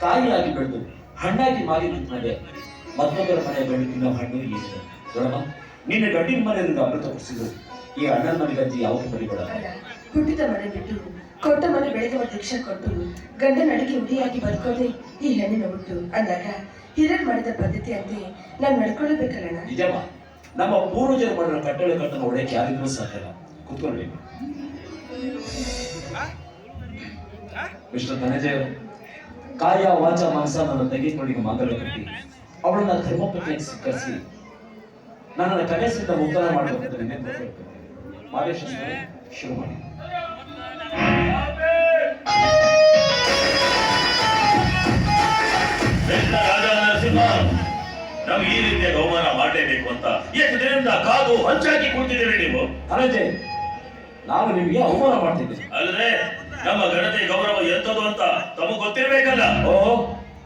ಕಾಯಿಯಾಗಿ ಬೆಳೆದು ಹಣ್ಣಾಗಿ ಮಾರಿ ನಿಂತ್ಕೊಂಡೆ ಮತ್ತೊಬ್ಬರ ಮನೆ ಬೆಳೆದು ತಿನ್ನೋ ಹಣ್ಣು ಏನು ದೊಡಮ್ಮ ನಿನ್ನ ಗಂಡಿನ ಮನೆಯಿಂದ ಅಮೃತ ಕುಡಿಸಿದ್ರು ಈ ಅಣ್ಣನ ಮನೆಗಂಜಿ ಯಾವುದು ಬರಿಬೇಡ ಹುಟ್ಟಿದ ಮನೆ ಬಿಟ್ಟು ಕೊಟ್ಟ ಮನೆ ಬೆಳೆದ ದೀಕ್ಷೆ ಕೊಟ್ಟು ಗಂಡನ ಅಡಿಗೆ ಉಡಿಯಾಗಿ ಬದುಕೋದೆ ಈ ಹೆಣ್ಣಿನ ಹುಟ್ಟು ಅಂದಾಗ ಹಿರಿಯರು ಮಾಡಿದ ಪದ್ಧತಿ ಅಂತೆ ನಾನು ನಡ್ಕೊಳ್ಳಬೇಕಲ್ಲಣ್ಣ? ನಿಜಮ್ಮ ನಮ್ಮ ಪೂರ್ವಜರು ಮಾಡಿರೋ ಕಟ್ಟಳೆ ಕಟ್ಟನ್ನು ಒಡೆಯಕ್ಕೆ ಯಾರಿಗೂ ಸಾಧ್ಯಲ್ಲ ಕುತ್ಕೊಳ್ಳಿ ಮಿಸ್ಟರ್ ಧನಂಜಯ ಕಾಯ ವಾಚ ಮಾಂಸ ನನ್ನ ತೆಗೆದುಕೊಂಡಿಗೆ ಮಾಂಗಲ್ಯ ಕಟ್ಟಿ ಅವಳನ್ನ ಧರ್ಮಪತ್ನಿಯಾಗಿ ಸ್ವೀಕರಿಸಿ. ನನ್ನನ್ನು ಕನಸಿಂದ ಮುಕ್ತಾಯ ಮಾಡಬೇಕು ಮಾದೇಶ ಶುರು ಮಾಡಿ ನಾವು ಈ ರೀತಿಯ ಗೌಮಾನ ಮಾಡಲೇಬೇಕು ಅಂತ ಎಷ್ಟು ದಿನದಿಂದ ಕಾದು ಹಂಚಾಕಿ ಕೂತಿದ್ದೀರಿ ನೀವು? ಅಲ್ಲದೆ ನಾನು ನಿಮಗೆ ಅವಮಾನ ಮಾಡ್ತಿದ್ದೆ ಅಲ್ಲದೆ ನಮ್ಮ ಘನತೆ ಗೌರವ ಎಂತದು ಅಂತ ತಮಗ್ ಗೊತ್ತಿರಬೇಕಲ್ಲ? ಓ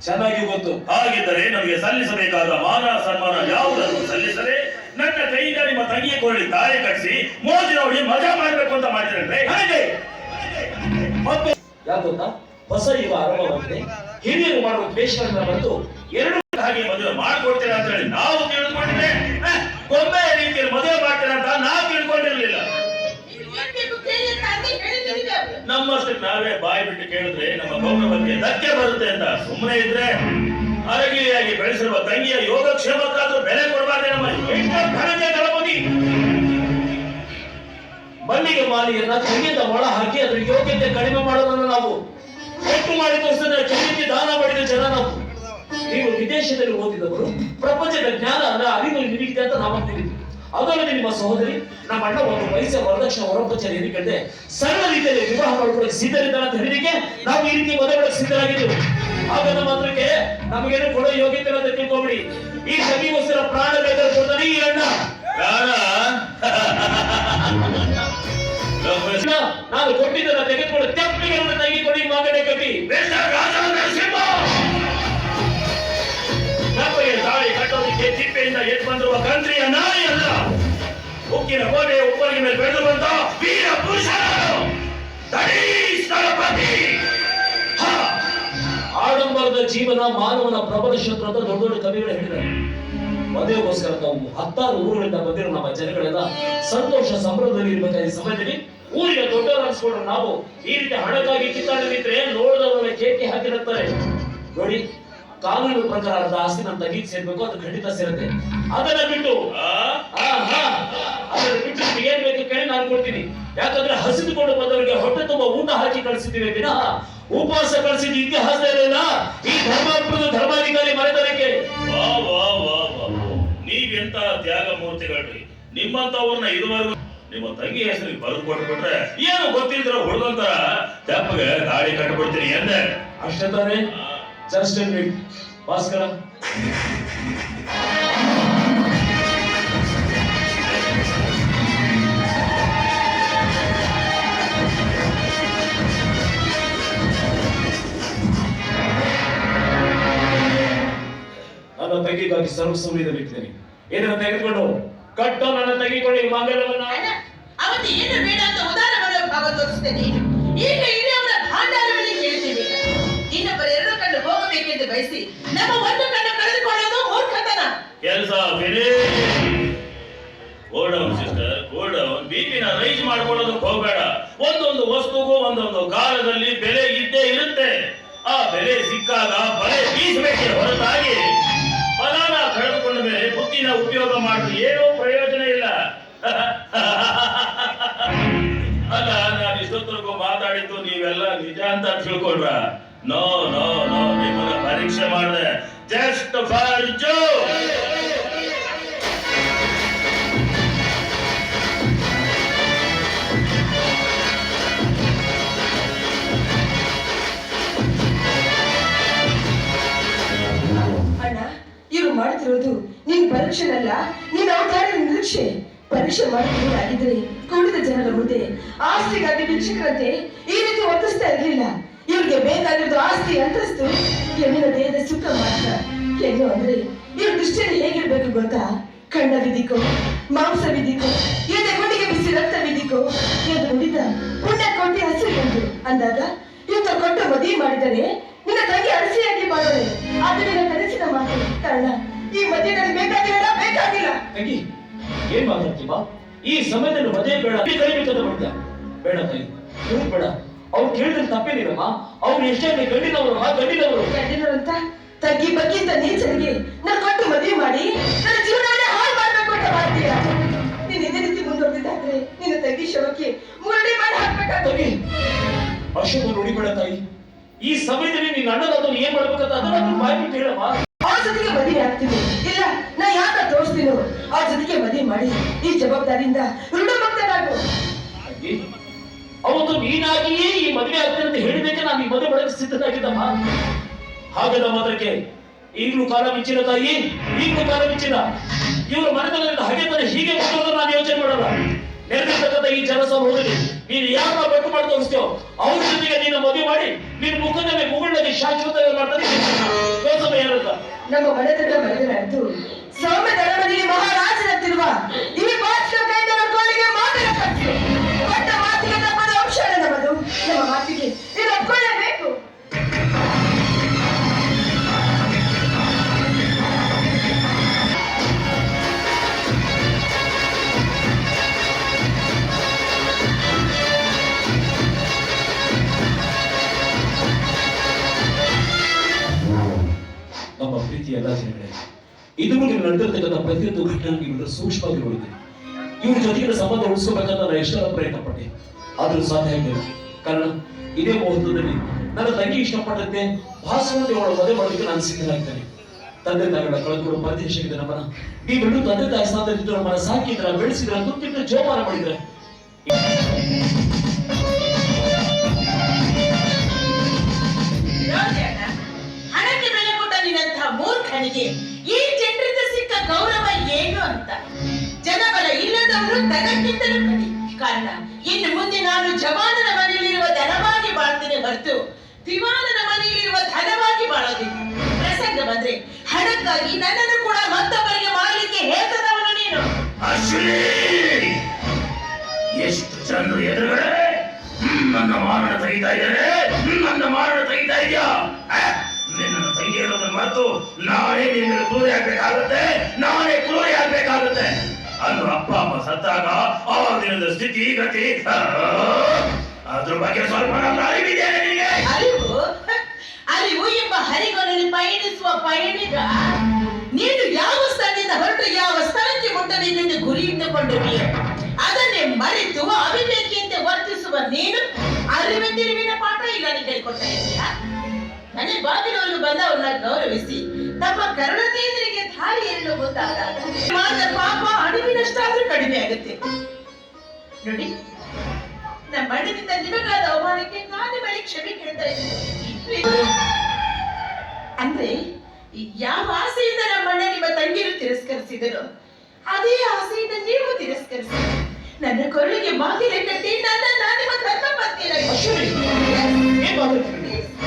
ಚೆನ್ನಾಗಿ ಗೊತ್ತು. ಹಾಗಿದ್ದರೆ ನಮಗೆ ಸಲ್ಲಿಸಬೇಕಾದ ಮಾನ ಸನ್ಮಾನ ಯಾವುದನ್ನು ಸಲ್ಲಿಸದೆ ನನ್ನ ಕೈಯಿಂದ ನಿಮ್ಮ ತಂಗಿಯ ಕೊರಳಿ ತಾಳಿ ಕಟ್ಟಿಸಿ ಮೋಜಿನ ನೋಡಿ ಮಜಾ ಮಾಡಬೇಕು ಅಂತ ಮಾಡಿದ್ರೆ ಮತ್ತೆ ಯಾಕೆ ಗೊತ್ತಾ? ಹೊಸ ಯುವ ಆರಂಭವಾಗಿದೆ. ಹಿರಿಯರು ಮಾಡುವ ದ್ವೇಷಗಳನ್ನ ಬಂದು ಎರಡು ಹಾಗೆ ಮದುವೆ ಮಾಡಿಕೊಡ್ತೇನೆ ಅಂತ ಹೇಳಿ ನಾವು ತಿಳಿದುಕೊಂಡಿದ್ದೆ. ಗೊಂಬೆ ನಮ್ಮಷ್ಟಕ್ಕೆ ನಾವೇ ಬಾಯಿ ಬಿಟ್ಟು ಕೇಳಿದ್ರೆ ನಮ್ಮ ಗೌರವಕ್ಕೆ ಧಕ್ಕೆ ಬರುತ್ತೆ ಅಂತ. ಸುಮ್ಮನೆ ಇದ್ರೆ ಅರಗಿಯಾಗಿ ಬೆಳೆಸಿರುವ ತಂಗಿಯ ಯೋಗಕ್ಷೇಮಕ್ಕಾದ್ರೂ ಬೆಲೆ ಕೊಡಬಾರ್ದೆ ನಮ್ಮ ದಳಪತಿ ಮಲ್ಲಿಗೆ ಮಾಲಿಯನ್ನ ತಂಗಿಯಿಂದ ಒಳ ಹಾಕಿ ಅದ್ರ ಯೋಗ್ಯತೆ ಕಡಿಮೆ ಮಾಡೋದನ್ನ ನಾವು ಒಟ್ಟು ಮಾಡಿ ತೋರಿಸಿದ್ರೆ ಕೈಯಲ್ಲಿ ದಾನ ಮಾಡಿದ ಜನ ನಾವು. ನೀವು ವಿದೇಶದಲ್ಲಿ ಓದಿದವರು, ಪ್ರಪಂಚದ ಜ್ಞಾನ ಅದರ ಅರಿವು ನಿಮಗಿದೆ ಅಂತ ನಾವು ತಿಳಿದ್ವಿ ಅದಲ್ಲದೆ ನಿಮ್ಮ ಸಹೋದರಿ ನಮ್ಮ ಅಣ್ಣ ಒಂದು ವಯಸ್ಸಿನ ವರದಕ್ಷಿಣೆ ಹೊರಪಚಾರಿ ಏನಿಕಂಡೆ ಸರಳ ರೀತಿಯಲ್ಲಿ ವಿವಾಹ ಮಾಡಿಕೊಳ್ಳಿ ಸಿದ್ಧರಿದ್ದಾರೆ ಅಂತ ಹೇಳಿದಕ್ಕೆ ನಾವು ಈ ರೀತಿ ಮದುವೆ ಮಾಡಕ್ಕೆ ಆಗ ಹಾಗಾದ ಮಾತ್ರಕ್ಕೆ ನಮಗೇನು ಕೊಡೋ ಯೋಗ್ಯತೆ ಅಂತ ತಿಳ್ಕೊಬಿಡಿ. ಈ ಸಗಿಗೋಸ್ಕರ ಪ್ರಾಣ ಬೇಕಾದ್ರೆ ಕೊಡ್ತಾನೆ ಈ ಅಣ್ಣ. ನಾನು ಕೊಟ್ಟಿದ್ದನ್ನ ತೆಗೆದುಕೊಂಡು ತೆಪ್ಪಿಗೆ ತಂಗಿ ತೆಗೆದುಕೊಂಡು ಈ ಮಾಗಡೆ ಕಟ್ಟಿ. ನಮಗೆ ತಾಳಿ ಕಟ್ಟೋದಕ್ಕೆ ತಿಪ್ಪೆಯಿಂದ ಎದ್ದು ಬಂದಿರುವ ಕಂತ್ರಿಯ ನಾಯಿ ಅಲ್ಲ ಉಕ್ಕಿನ ಕೋಟೆ ಉಪ್ಪರಿಗೆ ಮೇಲೆ ಬೆಳೆದು ಬಂದ ವೀರ ಪುರುಷ ದಡಿ ಸ್ಥಳಪತಿ. ಹ! ಆಡಂಬರದ ಜೀವನ ಮಾನವನ ಪ್ರಬಲ ಶತ್ರು ಅಂತ ದೊಡ್ಡ ದೊಡ್ಡ ಕವಿಗಳು ಹೇಳಿದ್ದಾರೆ. ಮದುವೆಗೋಸ್ಕರ ನಾವು ಹತ್ತಾರು ಊರುಗಳಿಂದ ಬಂದಿರೋ ನಮ್ಮ ಜನಗಳೆಲ್ಲ ಸಂತೋಷ ಸಂಭ್ರಮದಲ್ಲಿ ಇರ್ಬೇಕಾದ ಸಮಯದಲ್ಲಿ ಊರಿನ ದೊಡ್ಡವರು ಅನ್ಸ್ಕೊಂಡ್ರೆ ನಾವು ಈ ರೀತಿ ಹಣಕ್ಕಾಗಿ ಕಿತ್ತಾಡದಿದ್ರೆ ನೋಡಿದವರ ಕೇಕೆ ಹಾಕಿರುತ್ತಾರೆ. ನೋಡಿ ಕಾನೂನು ಪ್ರಕಾರ ಅರ್ಧ ಆಸ್ತಿ ನಮ್ಮ ತಗೀಗ್ ಸೇರ್ಬೇಕು ಅದು ಖಂಡಿತ ಸೇರುತ್ತೆ. ಅದನ್ನ ಬಿಟ್ಟು ಆ? ಆ, ಹಾ. ಅದನ್ನ ಬಿಟ್ಟು ನಿಮ್ಗೆ ಏನ್ ಬೇಕು ಕೇಳಿ ನಾನು ಕೊಡ್ತೀನಿ. ಯಾಕಂದ್ರೆ ಹಸಿದುಕೊಂಡು ಬಂದವರಿಗೆ ಹೊಟ್ಟೆ ತುಂಬಾ ಊಟ ಹಾಕಿ ಕಳಿಸಿದ್ದೀವಿ ದಿನ. ಉಪವಾಸ ಕಳಿಸಿದ ಇತಿಹಾಸ ಇಲ್ಲ ಈ ಧರ್ಮ ಧರ್ಮಾಧಿಕಾರಿ ಮರೆತರಕ್ಕೆ ನೀವೆಂತ ತ್ಯಾಗ ಮೂರ್ತಿಗಳ್ರಿ? ನಿಮ್ಮಂತವ್ರನ್ನ ಇದುವರೆಗೂ ನಿಮ್ಮ ತಂಗಿ ಹೆಸರಿಗೆ ಬರೆದು ಕೊಟ್ಬಿಟ್ರೆ ಏನು ಗೊತ್ತಿಲ್ದಿರೋ ಹುಡುಗಂತರ ತಪ್ಪಗೆ ದಾಳಿ ಕಟ್ಬಿಡ್ತೀನಿ ಎಂದೆ. ಅಷ್ಟೇ ಜಸ್ಟ್ ಮಿನಿಟ್ ಭಾಸ್ಕರ. ನನ್ನ ತಂಗಿಗಾಗಿ ಸರ್ವ ಬಿಡ್ತೇನೆ ಇದನ್ನು ತೆಗೆದುಕೊಂಡು ಕಟ್ಟು ನನ್ನ ತೆಗೆದುಕೊಳ್ಳಿ ಅಣ್ಣ, ಅವತ್ತು ಏನು ಬೇಡ ಅಂತ ಉದಾರ ಮಾಡೋ ಭಾವ ತೋರಿಸ್ತೇನೆ. ಈಗ ಇಡೀ ಅವರ ಭಾಂಡಾರವನ್ನೇ ಕೇಳ್ತೀವಿ. ಇನ್ನೊಬ್ಬರ ಬಯಸಿ. ನಮ್ಮ ಒಂದು ಕಳೆದುಕೊಳ್ಳೋದು ಮೂರ್ಖತನ. ಕೆಲಸ ಗೋಡೌನ್ ಸಿಸ್ಟರ್ ಗೋಡೌನ್ ಬಿಪಿನ ರೈಸ್ ಮಾಡ್ಕೊಳ್ಳೋದಕ್ಕೆ ಹೋಗ್ಬೇಡ. ಒಂದೊಂದು ವಸ್ತುಗೂ ಒಂದೊಂದು ಕಾಲದಲ್ಲಿ ಬೆಲೆ ಇದ್ದೇ ಇರುತ್ತೆ. ಆ ಬೆಲೆ ಸಿಕ್ಕಾಗ ಬಲೆ ಬೀಸಬೇಕೆ ಹೊರತಾಗಿ. ಫಲಾನ ಕಳೆದುಕೊಂಡ ಮೇಲೆ ಬುದ್ಧಿನ ಉಪಯೋಗ ಮಾಡಿದ್ರೆ ಏನೂ ಪ್ರಯೋಜನ ಇಲ್ಲ. ಅಲ್ಲ, ನಾನು ಇಷ್ಟೊತ್ತರೆಗೂ ಮಾತಾಡಿದ್ದು ನೀವೆಲ್ಲ ನಿಜ ಅಂತ ತಿಳ್ಕೊಂಡ್ರ. ನೋ ನೋ ನೋ ನಿಮ್ಮನ್ನ ಪರೀಕ್ಷೆ ಮಾಡಿದೆ. ಜಸ್ಟ್ ಫಾರ್ ಜೋ ಮಾಡ್ತಿರೋದು ನೀನ್ ಪರೀಕ್ಷೆನಲ್ಲ, ನೀನ್ ಅವತಾರ ನಿರೀಕ್ಷೆ. ಪರೀಕ್ಷೆ ಮಾಡಿದ್ರೆ ಕುಡಿದ ಜನರ ಮುಂದೆ ಆಸ್ತಿಗಾಗಿ ಭಿಕ್ಷಕರಂತೆ ಈ ರೀತಿ ಒತ್ತಿಸ್ತಾ ಇರ್ಲಿಲ್ಲ. ಇವರಿಗೆ ಬೇಕಾಗಿರೋದು ಆಸ್ತಿ ಅಂತಸ್ತು ಹೆಣ್ಣಿನ ದೇಹದ ಸುಖ ಮಾತ್ರ. ಹೆಣ್ಣು ಅಂದ್ರೆ ಇವ್ರ ದೃಷ್ಟಿಯಲ್ಲಿ ಹೇಗಿರ್ಬೇಕು ಗೊತ್ತಾ? ಕಣ್ಣ ವಿಧಿಕೋ ಮಾಂಸ ವಿಧಿಕೋ ಎದೆ ಕೊಂಡಿಗೆ ಬಿಸಿ ರಕ್ತ ವಿಧಿಕೋ ಎಂದು ನುಡಿದ ಪುಣ್ಯ ಕೊಟ್ಟಿ ಹಸಿರು ಎಂದು ಅಂದಾಗ, ಇವತ್ತ ಕೊಟ್ಟು ಮದುವೆ ಮಾಡಿದರೆ ನಿನ್ನ ತಂಗಿ ಅರಸಿಯಾಗಿ ಮಾಡೋಳೆ ಆದರೆ ನನ್ನ ಕನಸಿನ ಮಾತು ಕಾರಣ, ಈ ಮದುವೆ ನನಗೆ ಬೇಕಾಗಿಲ್ಲ ಬೇಕಾಗಿಲ್ಲ. ತಂಗಿ, ಏನ್ ಮಾತಾಡ್ತೀವ ಈ ಸಮಯದಲ್ಲಿ ಮದುವೆ ಬೇಡ. ಕೈ ಬೇಡ ತಂಗಿ ಬೇಡ. ಅವ್ರು ಕೇಳಿದ್ರೆ ತಪ್ಪೇನಿಲ್ಲಮ್ಮ. ಅವ್ರು ಎಷ್ಟೇ ಗಂಡಿನವರು ಗಂಡಿನವರು. ಗಂಡಿನವರು ಅಂತ ತಗ್ಗಿ ಬಗ್ಗಿ ಅಂತ ನೀಚರಿಗೆ ನಾನು ಕೊಟ್ಟು ಮದುವೆ ಮಾಡಿ ನನ್ನ ಜೀವನವನ್ನೇ ಹಾಳು ಮಾಡ್ಬೇಕು ಅಂತ ಮಾಡ್ತೀಯ. ನೀನ್ ಇದೇ ರೀತಿ ಮುಂದುವರೆದಿದ್ದಾದ್ರೆ ನಿನ್ನ ತಗ್ಗಿ ಶವಕ್ಕೆ ಮುರಳಿ ಮಾಡಿ ಹಾಕ್ಬೇಕಾಗ್ತದೆ. ಅಶೋಕ ನೋಡಿಬೇಡ ತಾಯಿ. ಈ ಸಮಯದಲ್ಲಿ ನಿನ್ನ ಅಣ್ಣನಾದವ್ರು ಏನ್ ಮಾಡ್ಬೇಕಂತ ಅದನ್ನ ಬಾಯ್ ಬಿಟ್ಟು ಹೇಳಮ್ಮ. ಅವ್ರ ಜೊತೆಗೆ ಮದುವೆ ಆಗ್ತೀನಿ. ಇಲ್ಲ ನಾ ಯಾಕ ತೋರಿಸ್ತೀನೋ. ಆ ಜೊತೆಗೆ ಮದುವೆ ಮಾಡಿ ಈ ಜವಾಬ್ದಾರಿಯಿಂದ ಹಾಗೆ ಅವತ್ತು ನೀನಾಗಿಯೇ ಈ ಮದುವೆ ಆಗ್ತದೆ ಅಂತ ಹೇಳಿದಕ್ಕೆ ನಾನು ಈ ಮದುವೆ ಬಳಕೆ ಸಿದ್ಧನಾಗಿದ್ದಮ್ಮ ಹಾಗದ ಮಾತ್ರಕ್ಕೆ ಈಗಲೂ ಕಾಲ ಮಿಂಚಿನ ತಾಯಿ, ಈಗಲೂ ಕಾಲ ಮಿಂಚಿನ ಇವರು ಮನೆತನದಿಂದ ಹಾಗೆ ತಾನೆ ಹೀಗೆ ಮುಂದುವರೆದ್ರೆ ನಾನು ಯೋಚನೆ ಮಾಡಲ್ಲ. ನೆರೆದಿರ್ತಕ್ಕಂಥ ಈ ಜನಸಭೆ ಹೋಗಲಿ ನೀನು ಯಾರನ್ನ ಬೆಟ್ಟು ಮಾಡಿ ತೋರಿಸ್ತೇವೋ ಅವ್ರ ಜೊತೆಗೆ ನೀನು ಮದುವೆ ಮಾಡಿ ನೀನು ಮುಖದಲ್ಲಿ ಮುಗುಳಲ್ಲಿ ಶಾಶ್ವತ ಮಾಡ್ತಾರೆ ಯೋಚನೆ ಏನಂತ ನಮ್ಮ ಮನೆತನ ಆಯ್ತು ಸೌಮ್ಯ ದಳಮನಿಗೆ ಮಹಾರಾಜನಂತಿರುವ ಈ ಬಾಚಿಕ ಕೈಗಳ ಕೋಳಿಗೆ ಮಾತ್ರ ನಮ್ಮ ಪ್ರೀತಿ ಎಲ್ಲ ಜನಗಳೇ. ಇದುವರೆಗೆ ನಡೆದಿರ್ತಕ್ಕಂಥ ಪ್ರತಿಯೊಂದು ಘಟನೆ ಇವರು ಸೂಕ್ಷ್ಮವಾಗಿ ನೋಡಿದ್ದೀನಿ ಇವ್ರ ಜೊತೆಗಿನ ಸಂಬಂಧ ಉಳಿಸ್ಕೋಬೇಕಂತ ನಾನು ಎಷ್ಟೆಲ್ಲ ಪ್ರಯತ್ನ ಪಟ್ಟೆ ಆದ್ರೂ ಸಾಧ್ಯ ಆಗಿಲ್ಲ ಕಾರಣ, ಇದೇ ಮುಹೂರ್ತದಲ್ಲಿ ನನ್ನ ತಂಗಿ ಇಷ್ಟಪಟ್ಟಂತೆ ಭಾಷಣದಲ್ಲಿ ಅವಳ ಮದುವೆ ಮಾಡೋದಕ್ಕೆ ನಾನು ಸಿದ್ಧನಾಗ್ತೇನೆ ತಂದೆ ತಾಯಿಗಳ ಕಳೆದುಕೊಂಡು ಪರದೇಶಕ್ಕೆ ನಮ್ಮನ್ನ. ನೀವೆಲ್ಲರೂ ತಂದೆ ತಾಯಿ ಸಾಧ್ಯ ನಮ್ಮನ್ನ ಸಾಕಿದ್ರ ಬೆಳೆಸಿದ್ರ, ತುತ್ತಿಟ್ಟು ಜೋಪಾನ ಮಾಡಿದ್ರೆ. ಮೂರ್ಖನಿಗೆ ಈ ಜನರಿಂದ ಸಿಕ್ಕ ಗೌರವ ಏನು ಅಂತ? ಜನಬಲ ಇಲ್ಲದವರು ತನಕ್ಕಿಂತಲೂ ಕಡಿ ಕಾರಣ, ಇನ್ನು ಮುಂದೆ ನಾನು ಜವಾನನ ಮನೆಯಲ್ಲಿರುವ ಧನವಾಗಿ ಬಾಳ್ತೇನೆ ಹೊರತು ದಿವಾನನ ಮನೆಯಲ್ಲಿರುವ ಧನವಾಗಿ ಬಾಳೋದಿಲ್ಲ. ಪ್ರಸಂಗ ಬಂದ್ರೆ, ಹಣಕ್ಕಾಗಿ ನನ್ನನ್ನು ಕೂಡ ಮತ್ತೊಬ್ಬರಿಗೆ ಮಾಡಲಿಕ್ಕೆ ಹೇಳ್ತದವನು ನೀನು? ಎಷ್ಟು ಜನರು ಎದುರುಗಡೆ? ನನ್ನ ಮಾರಣ ತೆಗಿತಾ ಇದ್ದಾರೆ ನನ್ನ ಮಾರಣ ತೆಗಿತಾ ಇದೆಯಾ? ಮರೆತು ನಾನೇ ನಿನ್ನ ಕ್ರೂರಿ ಆಗ್ಬೇಕಾಗುತ್ತೆ ನಾನೇ ಕ್ರೂರಿ ಆಗ್ಬೇಕಾಗುತ್ತೆ. ಅಂದ್ರು ಅಪ್ಪ ಅಮ್ಮ ಸತ್ತಾಗ ಆ ದಿನದ ಸ್ಥಿತಿ, ಗತಿ ಅದ್ರ ಬಗ್ಗೆ ಸ್ವಲ್ಪ ನನ್ನ ಅರಿವಿದೆಯಾ ನಿನಗೆ. ಅರಿವು? ಅರಿವು ಎಂಬ ಹರಿಗೊನಲ್ಲಿ ಪಯಣಿಸುವ ಪಯಣಿಗ. ನೀನು ಯಾವ ಸ್ಥಳದಿಂದ ಹೊರಟು ಯಾವ ಸ್ಥಳಕ್ಕೆ ಮುಟ್ಟಬೇಕೆಂದು ಗುರಿ ಇಟ್ಟುಕೊಂಡಿದೆಯೋ ಅದನ್ನೇ ಮರೆತು ಅವಿವೇಕಿಯಂತೆ ವರ್ತಿಸುವ ನೀನು. ಅರಿವೆ ತಿರುವಿನ ಪಾಠ ಇಲ್ಲ ನೀನು ಇದೆಯಾ ಮನೆ ಬಂದ ಅವ್ರನ್ನ ಗೌರವಿಸಿ ತಮ್ಮ ಕರುಣತೆಯರಿಗೆ ದಾರಿ ಎಲ್ಲ ಗೊತ್ತಾದಾಗ ಪಾಪ ಅಣಿವಿನಷ್ಟಾದ್ರೂ ಕಡಿಮೆ ಆಗುತ್ತೆ. ನೋಡಿ, ನಮ್ಮ ಮಣ್ಣಿನಿಂದ ನಿಮಗಾದ ಅವಮಾನಕ್ಕೆ ನಾನು ಬಳಿ ಕ್ಷಮೆ ಕೇಳ್ತಾ ಇದ್ದೀನಿ. ಅಂದ್ರೆ ಯಾವ ಆಸೆಯಿಂದ ನಮ್ಮ ಅಣ್ಣ ನಿಮ್ಮ ತಂಗಿರು ತಿರಸ್ಕರಿಸಿದರು, ಅದೇ ಆಸೆಯಿಂದ ನೀವು ತಿರಸ್ಕರಿಸಿ. ನನ್ನ ಕೊರಳಿಗೆ ಬಾಗಿಲೆ ಕಟ್ಟಿ ನನ್ನ ನಾನು ನಿಮ್ಮ ಧರ್ಮ ಮಾತಾಡ್ತಿದ್ದೀನಿ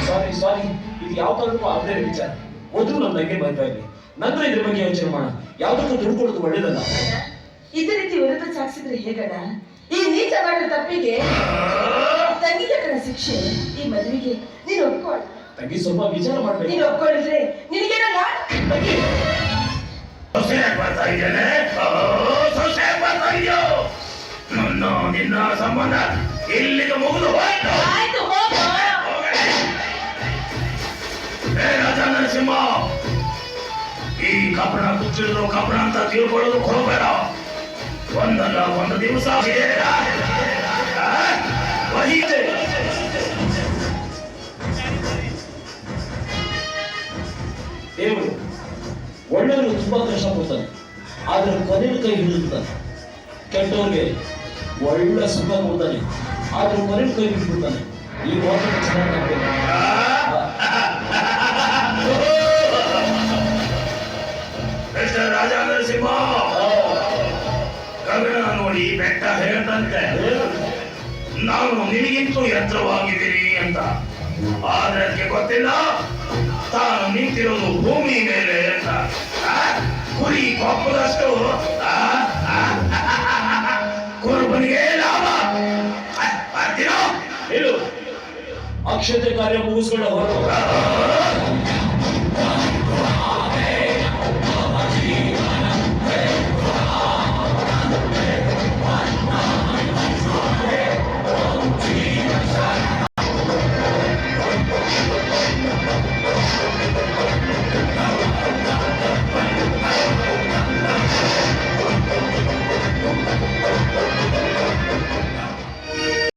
ಸಾರಿ ಸಾರಿ ಯಾವ ಕಾರಣಕ್ಕೂ ಆಗದೇ ಇರೋ ವಿಚಾರ. ಮೊದಲು ನಮ್ಮ ಬಗ್ಗೆ ಬರ್ತಾ ಇದೆ ನಂತರ ಇದ್ರ ಬಗ್ಗೆ ಯೋಚನೆ ಮಾಡೋಣ ಯಾವ್ದಕ್ಕೂ ದುಡ್ಕೊಡೋದು ಒಳ್ಳೇದಲ್ಲ. ಇದೇ ರೀತಿ ವಿರುದ್ಧ ಸಾಕ್ಸಿದ್ರೆ ಹೇಗಣ ಈ ನೀಚ ಮಾಡಿದ ತಪ್ಪಿಗೆ ಕಣ ಶಿಕ್ಷೆ. ಈ ಮದುವೆಗೆ ನೀನು ಒಪ್ಕೊಳ್ಳ ತಂಗಿ ಸ್ವಲ್ಪ ವಿಚಾರ ನೀನು ಒಪ್ಕೊಳ್ಳಿದ್ರೆ ಒಪ್ಕೊಂಡಿದ್ರೆ ನಿನಗೇನಲ್ಲ ತಂಗಿ ನನ್ನ ನಿನ್ನ ಸಂಬಂಧ ಇಲ್ಲಿಗೆ ಮುಗಿದು ಹೋಯ್ತು. ಆಯ್ತು ಹೋಗು. ರಾಜ ನರಸಿಂಹ ಈ ಕಬ್ಬಣ ಕುಚ್ಚಿದ್ರು ಕಬ್ಬಣ ಅಂತ ತಿಳ್ಕೊಳ್ಳೋದು ಹೋಗ್ಬೇಡ ಒಂದಲ್ಲ ಒಂದು ದಿವಸ. ದೇವರು ಒಳ್ಳೆಯವರು ತುಂಬಾ ಕಷ್ಟ ಕೊಡ್ತಾನೆ ಆದ್ರೆ ಕೊನೆಯ ಕೈ ಹಿಡಿದುತ್ತಾನೆ ಕೆಟ್ಟವ್ರಿಗೆ ಒಳ್ಳೆ ಸುಖ ಕೊಡ್ತಾನೆ ಆದ್ರೆ ಕೊನೆಯ ಕೈ ಹಿಡಿದ್ಬಿಡ್ತಾನೆ ಈ ಮಾತು ಚೆನ್ನಾಗಿ ನೋಡಿ ಬೆಟ್ಟ ಹೇಳ್ತಂತೆ. ನಾನು ನಿನಗಿಂತೂ ಎತ್ತರವಾಗಿದ್ದೀನಿ ಅಂತ. ಆದ್ರೆ ಅದಕ್ಕೆ ಗೊತ್ತಿಲ್ಲ? ತಾನು ನಿಂತಿರೋದು ಭೂಮಿ ಮೇಲೆ ಅಂತ. ಕುರಿ ಕೊಪ್ಪದಷ್ಟು? ಕುರುಬನಿಗೆ ಲಾಭ. ಅಕ್ಷತೆ ಕಾರ್ಯ ಮುಗಿಸ್ಕೊಂಡು ಹೊರಟು.